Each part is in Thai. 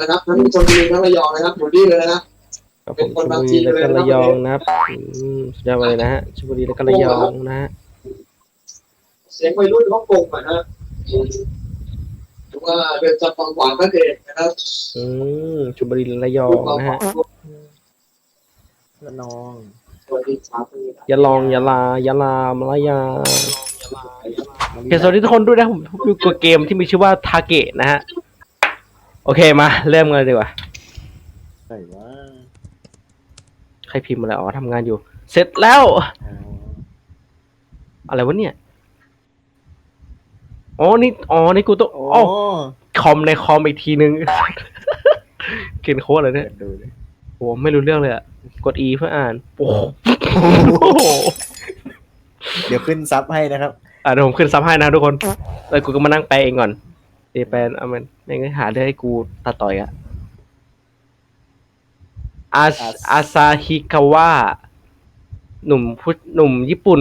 นะครับทั้งชลบุรีทั้งระยองนะครับอยู่ที่เลยนะครับครับผเป็นมคนชลบางบุทีรีแล้วเลยก็นะครับระยองนะครับอืมสุดยอดเลยนะฮะชลบุรีแล้วก็ระยองนะฮะเสียงวัยรุ่นฮ่องกงอะนะหรือว่าเดินจับฟังขวางนั่นเองนะครับอืมชลบุรีระยองนะฮะละนองสวัสดีครับยะลองยะลายะลามลายาโอเคสวัสดีทุกคนด้วยนะผมอยู่กับเกมที่มีชื่อว่าทาเกะนะฮะ โอเคมา เริ่มกันเลยดีกว่าใส่ว่าใครพิมพ์มาแล้วอ๋อทำงานอยู่ เสร็จแล้ว อ๋ออะไรวะเนี่ย อ๋อ นี่ อ๋อ นี่กูต้องโอ้อ๋อคอมในคอมอีกทีนึงเขียนโค้ดอะไรเนี่ยเปิดดูดิโอ้ไม่รู้เรื่องเลยอะกด E เพื่ออ่าน โอ้โหเดี๋ยวขึ้นซับให้นะครับ อะเดี๋ยวผมขึ้นซับให้นะทุกคนแล้วกูก็มานั่งแปลเองก่อน เอแปลเอามันไม่งั้นหาเรื่องให้กูตัดต่อยอะอาอาซาฮิกาวะหนุ่มผู้หนุ่มญี่ปุ่น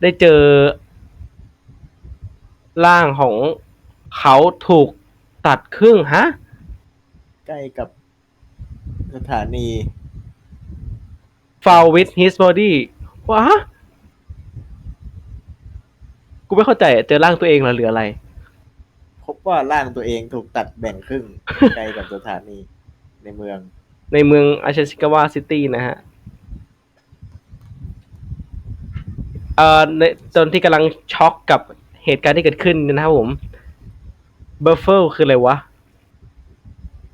ได้เจอ ร่างของเขาถูกตัดครึ่งฮะ ใกล้กับสถานี fall with his body วะกูไม่เข้าใจอะเจอร่างตัวเองเหรอหรืออะไรพบ ว่าร่างตัวเองถูกตัดแบ่งครึ่งใกล้กับสถานีในเมือง ในเมืองอาชาชิกาวะซิตี้นะฮะเอ่อในตอนที่กำลังช็อกกับเหตุการณ์ที่เกิดขึ้นนะครับผมเบอร์เฟลคืออะไรวะ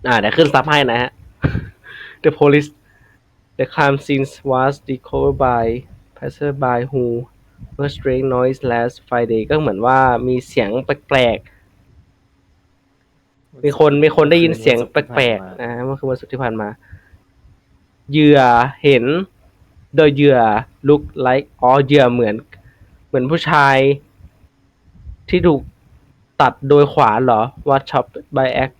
อ่าเดี๋ยวขึ้นซับให้นะฮะ The police the crime scene was discovered by passerby who heard strange noise last Friday ก็เหมือนว่ามีเสียงแปลกๆ มีคนมีคนได้ยินเสียงแปลกๆนะฮะเมื่อคืนวันศุกร์ที่ผ่านมา เหยื่อเห็น โดยเหยื่อ look like อ๋อเหยื่อเหมือน เหมือนผู้ชาย ที่ถูกตัดโดยขวานเหรอว่า chop by axe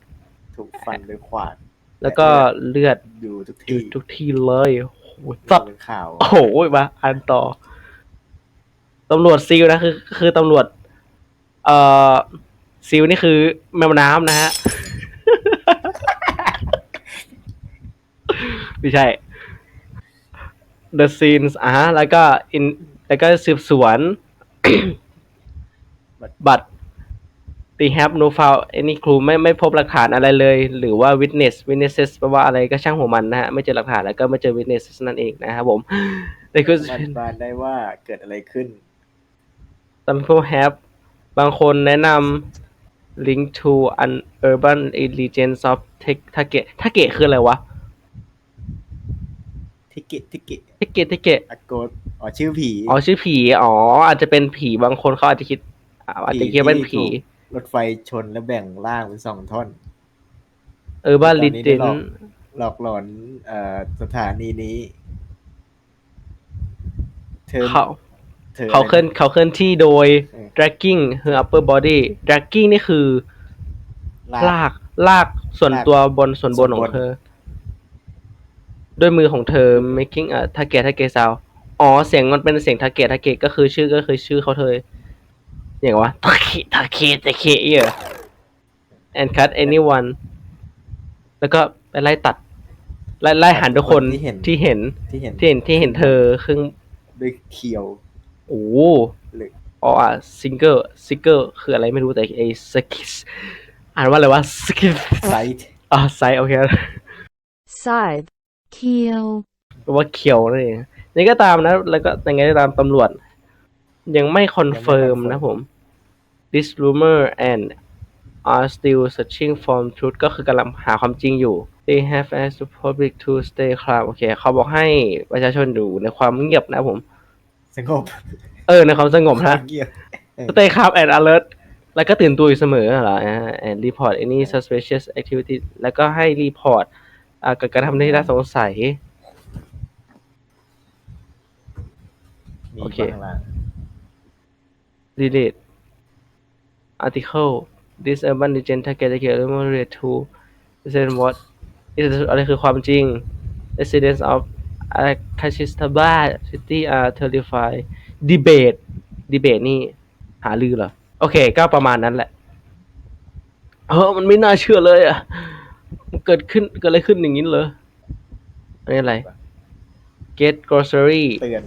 ถูกฟันด้วยขวานแล้วก็เลือดอยู่ทุกอยู่ที่ทุกที่เลยโอ้โหสับเป็นข่าวโอ้โหมาอ่านต่อตำรวจซิลนะคือ คือตำรวจ เอ่อ ซิลนี่คือแมวน้ำนะฮะ ไม่ใช่ The scenes อ่าฮะแล้วก็ in แล้วก็สืบสวน but they have no found any clue ไม่ไม่พบหลักฐานอะไรเลย หรือว่า witness witnesses แปลว่าอะไรก็ช่างหัวมันนะฮะ ไม่เจอหลักฐานแล้วก็ไม่เจอ witnesses นั่นเองนะครับผม They มั could นบานได้ว่าเกิดอะไรขึ้น some people have บางคนแนะนำ link to an urban legends of Take ทาเกะคืออะไรวะทิกเกตทิกเกตทาเกะทาเกะอโกดอ๋อชื่อผีอ๋อชื่อผีอ๋ออาจจะเป็นผีบางคนเขาอาจจะคิดอ่าอาจจะคิดว่าเป็นผีที่ถูกรถไฟชนแล้วแบ่งร่างเป็นสองท่อน urban ตอนนี้ได้ legend หรอกหลอกหลอนเอ่อสถานีนี้เธอ เขาเธอเขาเคลื่อนเขาเคลื่อนที่โดยเออ dragging her upper body dragging นี่คือ ลาลากกลากส่วนลากตัวบนส่วนบนส่วนขบอนงเธอ ด้วยมือของเธอ making a target target sound อ๋อ เสียงมันเป็นเสียง target target ก็คือชื่อก็คือชื่อเขาเธออย่างวะ target target target เออ and cut anyone แล้วก็ไปไล่ตัด ไล่ไล่หันทุกคนที่เห็นที่เห็นที่เห็นที่เห็นที่เห็นเธอครึ่ง ด้วยเขียว โอ้หรืออ๋ออะซิงเกิลซิงเกิลคืออะไรไม่รู้แต่ไอ้สกิสอ่านว่าอะไรวะสกิสไซต์อ่าไซโอเค scythe, keel, แปลว่าเขียวนั่นเองนี่ก็ตามนะ แล้วก็ยังไงก็ตามตำรวจ ยังไม่คอนเฟิร์มนะผม this rumor and are still searching for truth ก็คือกำลังหาความจริงอยู่ they have asked the public to stay calm โอเค เขาบอกให้ประชาชนอยู่ในความเงียบนะผม สงบเออในความสงบนะเงียบ stay calm and alert แล้วก็ตื่นตัวอยู่เสมอเหรออ่า and report any suspicious activity แล้วก็ให้รีพอร์ตอ่าการกระทำที่น่าสงสัย มีโอเคข้างล่าง delete article this urban legend target target related to resident what is อะไรคือความจริง residents of Akashistaba city are terrified debate debate นี่หาลือเหรอ โอเค ก็ประมาณนั้นแหละเออมันไม่น่าเชื่อเลยอะ มันเกิดขึ้นเกิดอะไรขึ้นอย่างนี้เลยอันนี้อะไร get grocery เตือน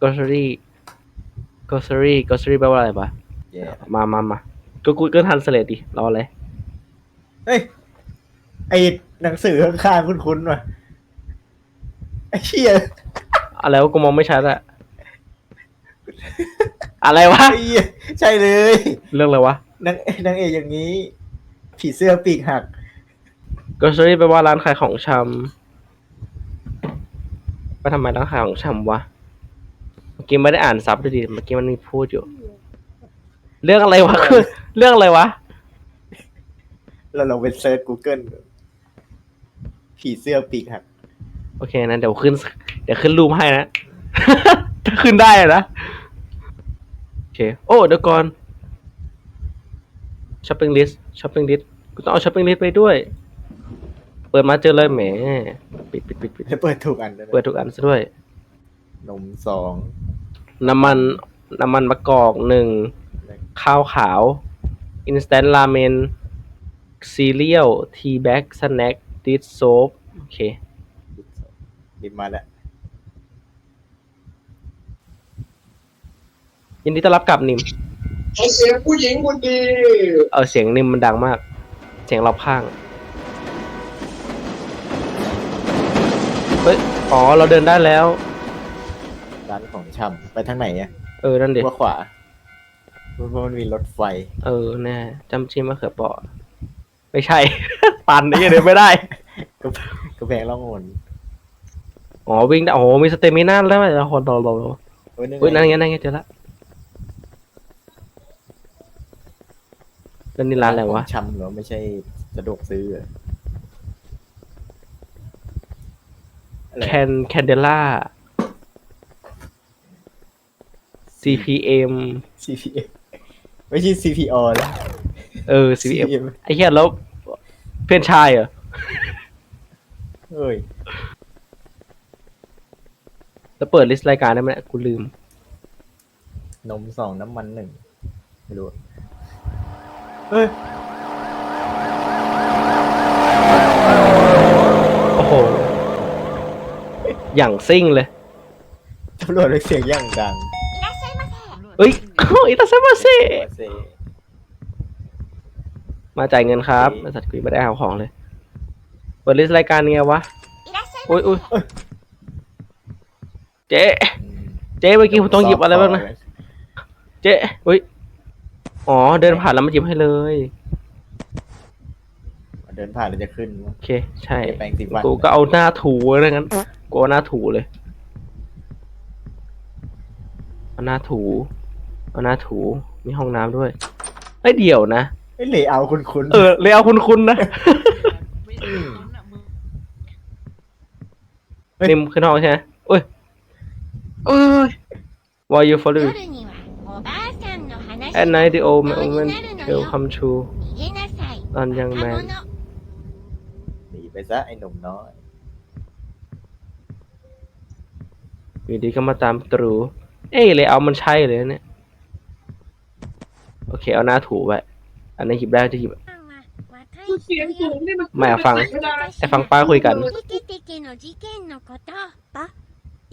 grocery grocery grocery แปลว่าอะไรปะแย่มามามาก็กูก็ทันสเลดดิรออะไรเฮ้ยไอหนังสือข้างๆคุ้นๆว่ะ ไอ้เหี้ยอะไรวะกูมองไม่ชัดอะอะไรวะ ไอ้เหี้ยใช่เลยเรื่องอะไรวะ นางนางเอกอย่างนี้ ผีเสื้อปีกหัก grocery แปลว่าร้านขายของชำไปทำไมร้านขายของชำวะ เมื่อกี้ไม่ได้อ่านซับด้วยดิเมื่อกี้มันมีพูดอยู่ เรื่องอะไรวะคือเรื่องอะไรวะ เราลองไปเซิร์ช Google ผีเสื้อปีกหัก โอเคนะเดี๋ยวขึ้น เดี๋ยวขึ้นรูปให้นะ ถ้าขึ้นได้อะนะ โอเค โอ้เดี๋ยวก่อนช้อปปิ้งลิสต์ช้อปปิ้งลิสต์กูต้องเอาช้อปปิ้งลิสต์ไปด้วย เปิดมาเจอเลยแหม ปิดปิดปิดปิดแล้วเปิดถูกอันด้วยนะเปิดทุกอันซะด้วย นมสองน้ำมัน น้ำมันมะกอกหนึ่ง ข้าวขาว instant ramen cereal tea bag snack dish soap โอเค บินมาแล้ว ยินดีต้อนรับกลับนิม ขอเสียงผู้หญิงคนดี เออเสียงนิมมันดังมาก เสียงรอบข้าง เฮ้ย อ๋อ เราเดินได้แล้ว ร้านของชำไปทางไหนอะเออ นั่นเด็ว่าขวาเพราะมันมีรถไฟ เออแน่จำชิมมะเขือเปราะไม่ใช่ตันนี่เดินไม่ได้ก็ก็แพงล่องหน อ๋อวิ่งได้โอ้โหมีสเตมิน่าแล้วแล้วคนรอรอรอเฮ้ยเฮ้ยนั่นไงนั่นไงเจอละแล้วนี่ร้านอะไรวะขงชำเหรอไม่ใช่สะดวกซื้อเหรออะไรแคนแคนเดล่า CPM CPM ไม่ใช่ CPO แล้ว เออ CPM ไอ้เหี้ยแล้วเพื่อนชายเหรอเฮ้ยแล้ว เปิดลิสต์รายการได้ไหมเนี่ยกูลืม นมสองน้ำมันหนึ่งไม่รู้เฮ้ยโอ้โห อย่างซิ่งเลย ตำรวจเรียกเสียงอย่างดังเอ้ย อิตาเซมาเซเซมาจ่ายเงินครับบริษัทกุยไม่ได้เอาของเลย เปิดลิสต์รายการไงวะอุ้ยอุ้ย เจ๊เจ๊เมื่อกี้ผมต้องหยิบอะไรบ้างนะเจ๊อุ้ยอ๋อเดินผ่านแล้วมาหยิบให้เลย เดินผ่านแล้วจะขึ้นโอเค ใช่แปรงสีฟันกูก็เอาหน้าถูเลยงั้นกูเอาหน้าถูเลยเอาหน้าถูเอาหน้าถูมีห้องน้ำด้วยไอ้ยเดี๋ยวนะเอ้ยเลยเอาคุณคุณเออเลยเอาคุณคุณนะนิมขึ้นห้องใช่ไหมอุ้ย เอ้ย Why you follow 夜にはおばあさんの話 at night the old 本当 moment になるの will よ come true 逃げなさい ตอนยังแม 若 น 者 หนีไปซะไอ้หนุ่มน้อย อยู่ดีก็มาตามตรู เอ้ยเลยเอามันใช่เลยนะเนี่ย โอเค เอาหน้าถูไป อันนี้หยิบได้จะหยิบ は若い เสียง 人 สู よ งนี่มัน ไม่เอาฟัง ไม่ได้ ไอ้ฟังป้าคุยกัน テケテケの事件のこと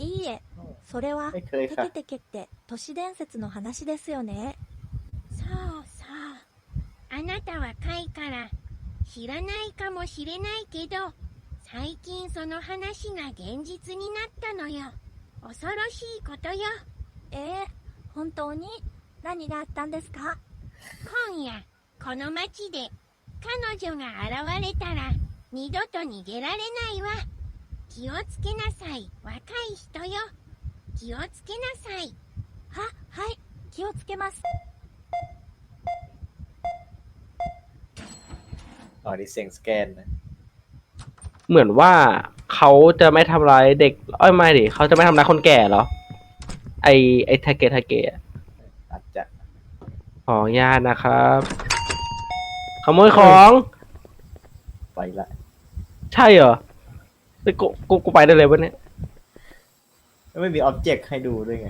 いいえ、 それは、テケテケって都市伝説の話ですよね。そうそう。あなたは若いから知らないかもしれないけど、最近その話が現実になったのよ。恐ろしいことよ。えー、本当に？何があったんですか？今夜、この街で彼女が現れたら二度と逃げられないわ。気をつけなさい、若い人よ。気をつけなさいは、はい、気をつけます。 อ๋อนี่เสียงสแกนนะ เหมือนว่าเขาจะไม่ทำร้ายเด็ก เอ้ยไม่ดิเขาจะไม่ทำร้ายคนแก่เหรอ ไอไอทาเกะทาเกะ อาจจะ ขออนุญาตนะครับ ขโมยของ ไปละ ใช่เหรอเฮ้ยกูกูกูไปได้เลยวะเนี่ย แล้วไม่มีอ็อบเจกต์ให้ดูด้วยไง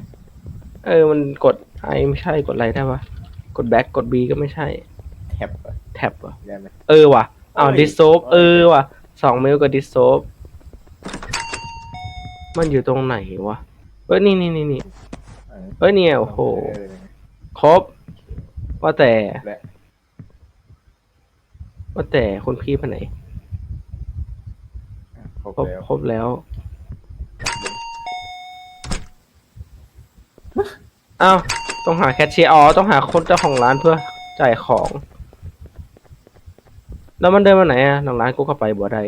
เออ มันกดไอไม่ใช่กดอะไรได้ปะกดแบ็กกดบีก็ไม่ใช่ แท็บอะแท็บเหรอได้ไหม เออว่ะอ้าวดิสโซฟเออว่ะสองมิลกับดิสโซฟมันอยู่ตรงไหนวะเอ้ยนี่นี่นี่นี่เออเอ้ยเนี่ยโอ้โหเออครบว่าแต่ และ ว่าแต่คุณพี่ไปไหน ครบครบแล้วครบแล้ว อ้าวต้องหาแคชเชียร์อ๋อต้องหาคนเจ้าของร้านเพื่อจ่ายของ แล้วมันเดินมาไหนอะหลังร้านกูเข้าไปบัวใด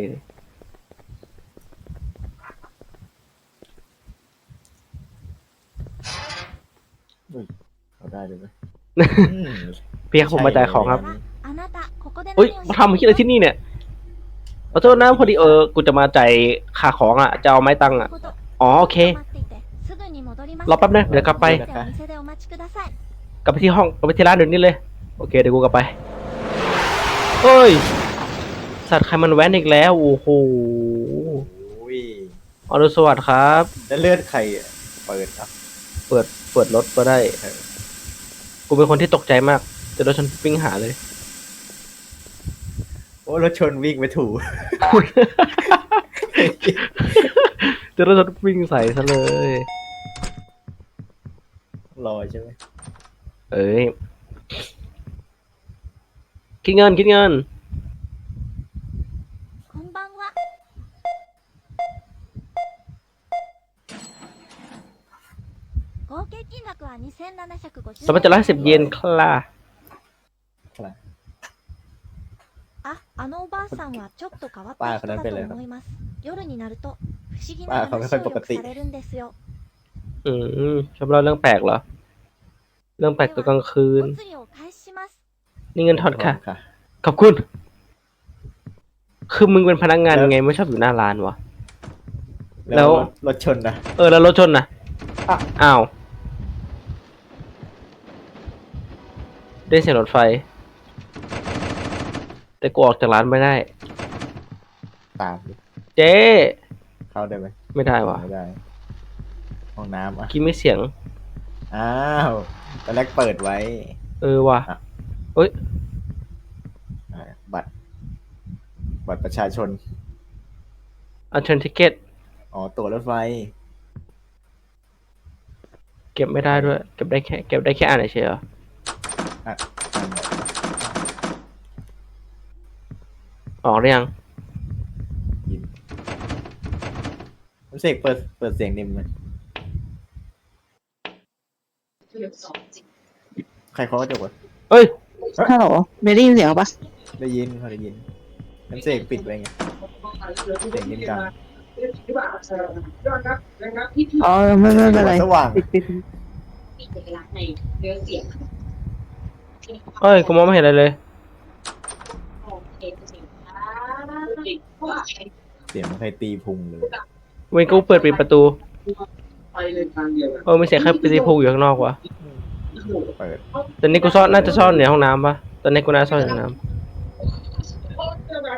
เอาได้เลยไหเพียกผมมาจ่ายของครับอุ้ยมาทำคิดอะไรที่นี่เนี่ยขอโทษนะพอดีเออกูจะมาจ่ายค่าของอะจะเอาไม้ตังอะอ๋อโอเค รอแป๊บนึงเดี๋ยวกลับไป กลับไปที่ห้องกลับไปที่ร้านเดี๋ยนี้เลย โอเคเดี๋ยวกูกลับไปเฮ้ย สัตว์ใครมันแว้นอีกแล้ว โอ้โหอุ้ยอรุณสวัสดิ์ครับ แล้วเลือดใครเปิดครับ เปิด เปิดรถก็ได้ กูเป็นคนที่ตกใจมากเจะรถชนวิ่งหาเลย โอ้รถชนวิ่งไปถูเจะรถชนวิ่งใส่ซะเลย รอใช่ไหม เอ้ย คิดเงิน คิดเงิน こんばんは合計金額は2750 สองพันเจ็ดร้อยสิบเยนคลา ครับ あ、あのおばあさんはちょっと変わったป้า人だとคนนั้นเป็นอะไรครับ 思います。夜になると不思議ป้าなเขาไม่ค่อย 話を ป よ ก く ติ されるんですよ。 อืมชอบเล่าเรื่องแปลกเหรอ เรื่องแปลกตอนกลางคืน お釣りを返します。 นี่เงินทอนค่ะ ค่ะ ขอบคุณ คือมึงเป็นพนักงานไงไม่ชอบอยู่หน้าร้านวะ แล้ แล้ว วรถชนนะ เออแล้วรถชนนะ อ่ะ อ้าว ได้เสียงรถไฟ แต่กูออกจากร้านไม่ได้ ตามดิ เจ๊ เข้าได้ไหม ไม่ได้วะ ไม่ได้ ห้องน้ำอะกินไม่เสียง อ้าวตอนแรกเปิดไว้ เออว่ะอะ เอ้ยอ่าบัตร บัตรประชาชน อันเชิญทิเก็ตอ๋อ ตั๋วรถไฟ เก็บไม่ได้ด้วย เก็บได้แค่เก็บได้แค่อ่านเฉยๆเหรออะอ่านหน่อยออกหรือยังยินรู้สึกเปิด เปิดเสียงดิมเลย ใครเคาะกระจกวะเอ้ยฮัลโหลไม่ได้ยินเสียงปะได้ยินเขาได้ยินน้ำเสกปิดไว้ไงเสียงดิมดังอ๋อไม่ไม่เป็นไรสว่างปิดปิดมีเอกลักษณ์ในเนื้อเสียงเอ้ยกูมองไม่เห็นอะไรเลยของเอกสินค้าเพราะว่าใช้เสียงใครตีพุงเลยเว้นกูเปิดปิดประตูไปในทาง เดียวกันเออไม่เสียงใครไปตีพูอยู่ข้างนอกวะเปิดตอนนี้กูซ่อนน่าจะซ่อนในห้องน้ำปะตอนนี้กูน่าซ่อนในห้องน้ำ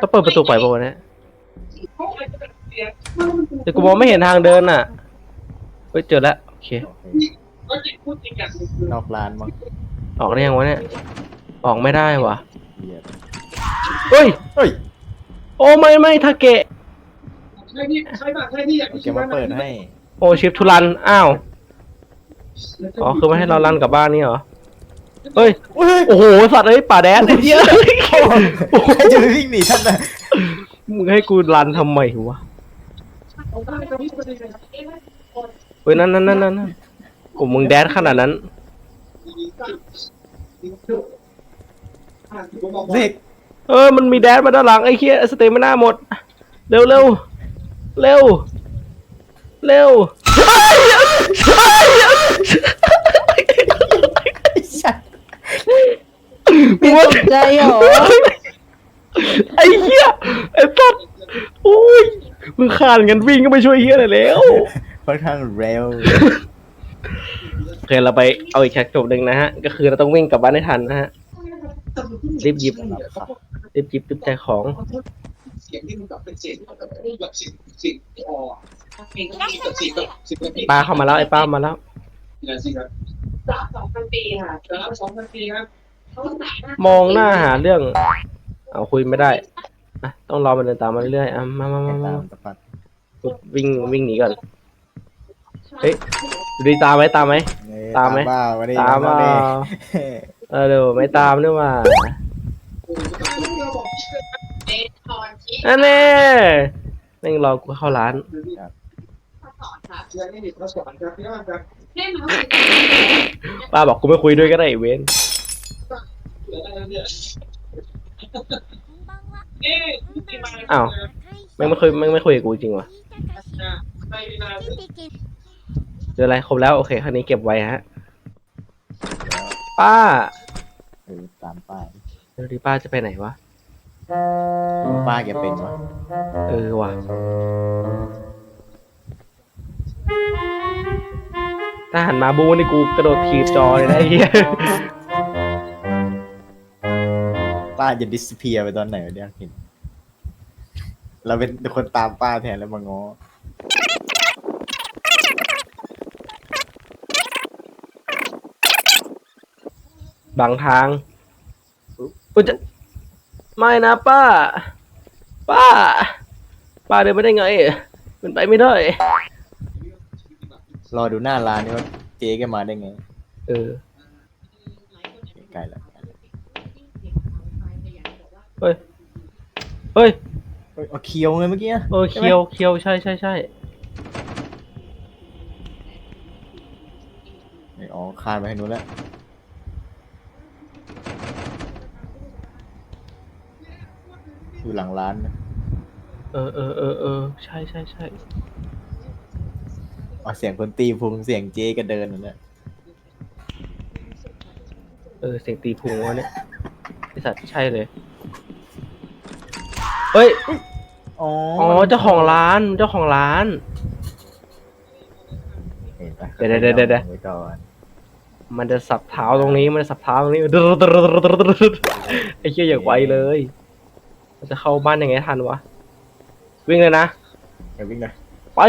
ต้องเปิดประตูปล่อยปะวะเนี่ยแต่กูมองไม่เห็นทางเดินอะเฮ้ยเจอแล้วโอเคโอเคนอกร้านมั้งออกได้ยังวะเนี่ยออกไม่ได้วะเหี้ยเฮ้ยเฮ้ยโอ้ไม่ไม่ทาเกะใช่ที่ใช่ป่ะใช่ที่อยากโอเคมาเปิดให้ โอชิฟทุรัน อ้าว อ๋อ คือไม่ให้เราลันกลับบ้านนี่เหรอเฮ้ยเฮ้ย โอ้โห สัตว์เอ้ย ป่าแดนไอ้เหี้ยใครจะไปวิ่งหนีท่านน่ะมึงให้กูรันทำไมวะ เฮ้ย นั่นนั่นนั่นนั่นโอ้มึงแดนขนาดนั้น เด็กเออ มันมีแดนมาด้านหลังไอ้เหี้ยสเตมิน่าหมด เร็วเร็วเร็ว เร็วไม่ตกใจเหรอ ไอ้เหี้ยไอ้สัตว์โอ้ยมึงขานกันวิ่งก็ไม่ช่วยเหี้ยอะไรแล้วค่อนข้างเร็วโอเคเราไปเอาอีกแท็กจบหนึ่งนะฮะ ก็คือเราต้องวิ่งกลับบ้านให้ทันนะฮะรีบหยิบรีบหยิบรีบใจของ เสียงที่มันแบบเป็นเสียงแบบแบบเสียงเสียงคออ งก็มีแบบเสียงแบบเสียงแบบป้าเข้ามาแล้วไอ้ป้ามาแล้วนะสิครับสามสองพันปีค่ะครับสองนาทีครับเขาใส่หน้ามองหน้าหาเรื่อง เอาคุยไม่ได้อะต้องรอมันเดินตามมาเรื่อยๆอะมามามาตามามตะปัดกูวิ่งวิ่งหนีก่อนเฮ้ยดูดีตามไหมตามไหมเอ้ยตามไหม บ้าวันนี้ตามมามาดิเออเดี๋ยวไม่ตามด้วยว่าเดททอนที่อันนี้แม่งรอกูเข้าร้าน สอนครัเชื่อไม่มีนครับพี่น้องครับเช่นมัป้าบอกกูไม่คุยด้วยก็ได้อ้เว้นอา้าวแม่งไม่คุยแม่งไม่คุยกูจริงวะเวลาเจออะไรครบแล้วโอเคคันนี้เก็บไว้ฮะ ป้าตามป้าเดี๋ยวป้าจะไปไหนวะ ป้าแกเป็นวะเออว่ะ ถ้าหันมาบูนี่กูกระโดดถีบจอเลยนะไอ้เหี้ยป้าจะดิสเพียไปตอนไหนวะเนี่ยเห็นเราเป็นคนตามป้าแทนแล้วมาง้อบังทางอุ๊ยจะไม่นะป้า ป้า ป้าเดินไม่ได้ไงมันไปไม่ได้ รอดูหน้าร้านนี่ว่าเจ๊แกมาได้ไงเออ ใกล้แล้วใกล้แล้วเฮ้ย เฮ้ยเฮ้ยเอาเคียวไงเมื่อกี้เออเคียวเคียวใช่ใช่ใช่เฮ้ยอ๋อคานไปทางนู้นแล้วอยู่หลังร้านนะเออเออเออเออใช่ใช่ใช่ อ๋อเสียงคนตีพุงเสียงเจ๊ก็เดินนั่นแหละเออเสียงตีพุงวะเนี่ยไอสัตว์ใช่เลยเฮ้ยอ๋ออ๋อเจ้าของร้านเจ้าของร้าน เห็นปะเดี๋ยวเดี๋ยวเดี๋ยวเดี๋ยว ไว้ก่อนมันจะสับเท้าตรงนี้มันจะสับเท้าตรงนี้ไอ้เหี้ยอย่างไวเลย มันจะเข้าบ้านยังไงทันวะวิ่งเลยนะ เดี๋ยววิ่งเลยไป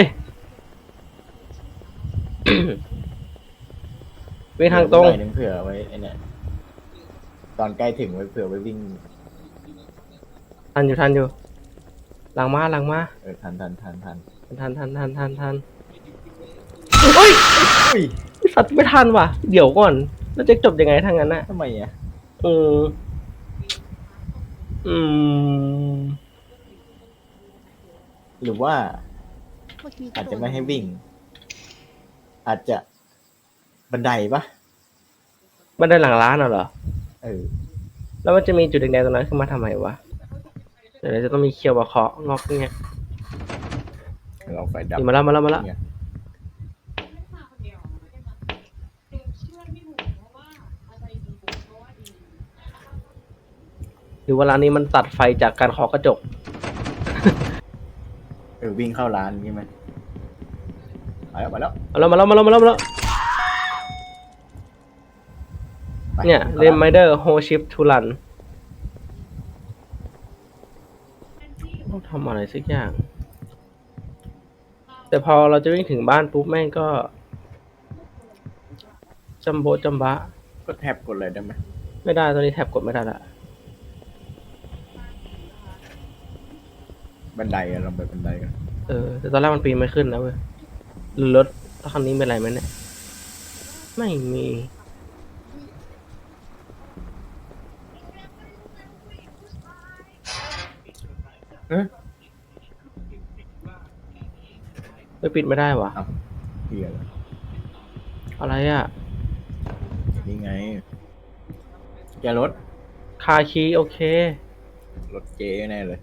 วิ่งทางตรง หน่อยนึงเผื่อไว้ไอ้เนี่ยตอนใกล้ถึงไว้เผื่อไว้วิ่ง ทันอยู่ทันอยู่ หลังมาหลังมา เออทันทันทันทันทันทันทันทันทันเฮ้ยอุ้ยไอ้สัตว์ไม่ทันว่ะ เดี๋ยวก่อน แล้วจะจบยังไงทางนั้นน่ะ ทำไมอะเออ อืม หรือว่าอาจจะไม่ให้วิ่ง อาจจะบันไดปะมันได้หลังร้านเหรอ เออ แล้วมันจะมีจุดแดงๆตรงนั้นขึ้นมาทำไมวะเดี๋ยวเราจะต้องมีเคียวมาเคาะงอกเงี้ยเราไฟดับนี่มาแล้วมาแล้วมาแล้วเนี่ยหรือว่าร้านนี้มันตัดไฟจากการเคาะกระจก เออวิ่งเข้าร้านใช่ไหม มาแล้วมาแล้วมาแล้วมาแล้วมาแล้วมาแล้วมาแล้วไปเนี่ยข้าเรมไมเดอร์โฮชิปทูรันต้องทำอะไรสักอย่าง แต่พอเราจะวิ่งถึงบ้านปุ๊บแม่งก็จัมโบจัมบะก็แท็บกดเลยได้ไหมไม่ได้ตอนนี้แท็บกดไม่ได้ละบันไดอะลองไปบันไดกัน เออ แต่ตอนแรกมันปีนไม่ขึ้นนะเว้ย หรือรถคันนี้เป็นไรไหมเนี่ย ไม่มีไม่ปิดไม่ได้วะเฮียเลยอะไรอะ นี่ไงแกรถ คาคีโอเค รถเจ๊แน่เลย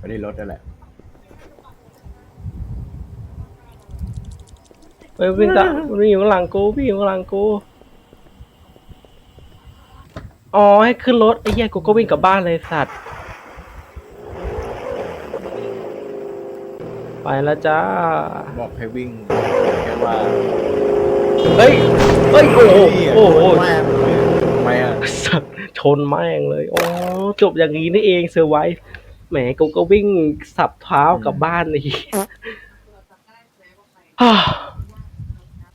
กลับไปที่รถนั่นแหละเฮ้ยวิ่งตามวิ่งอยู่ข้างหลังกูวิ่งอยู่ข้างหลังกูอ๋อให้ขึ้นรถไอ้เหี้ยกูก็วิ่งกลับบ้านเลยสัตว์ไปแล้วจ้าบอกให้วิ่งแค่ว่าเฮ้ยเฮ้ยโอ้โหโอ้โหแม่งเลยทำไมอะสัตว์ชนแม่งเลยอ๋อจบอย่างนี้นี่เองเซอร์ไวส์ แหมกูก็วิ่งสับเท้ากลับบ้านเลยฮ่า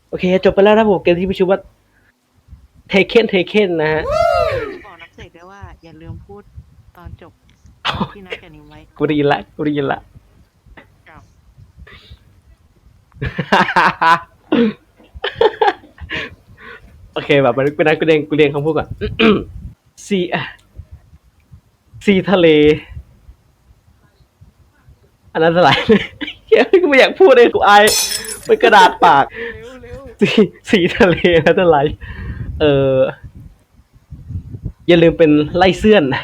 โอเค จบไปแล้วนะผมเกมที่มีชื่อว่าเทเคนเทเคนนะฮะบอกนักเตะด้วยว่า อย่าลืมพูดตอนจบที่นัดกับนิวไว้กูได้ยินละกูได้ยินละครับโอเคแบบมันเป็นนักกูเรียนกูเรียนคำพูดก่อนซีซีทะเล อันนั้นอะไรเฮ้ยกูไม่อยากพูดเลยกูอายเป็นกระดาษปากสีสีทะเลอันนั้นอะไรเอออย่าลืมเป็นไล่เสื่อนนะ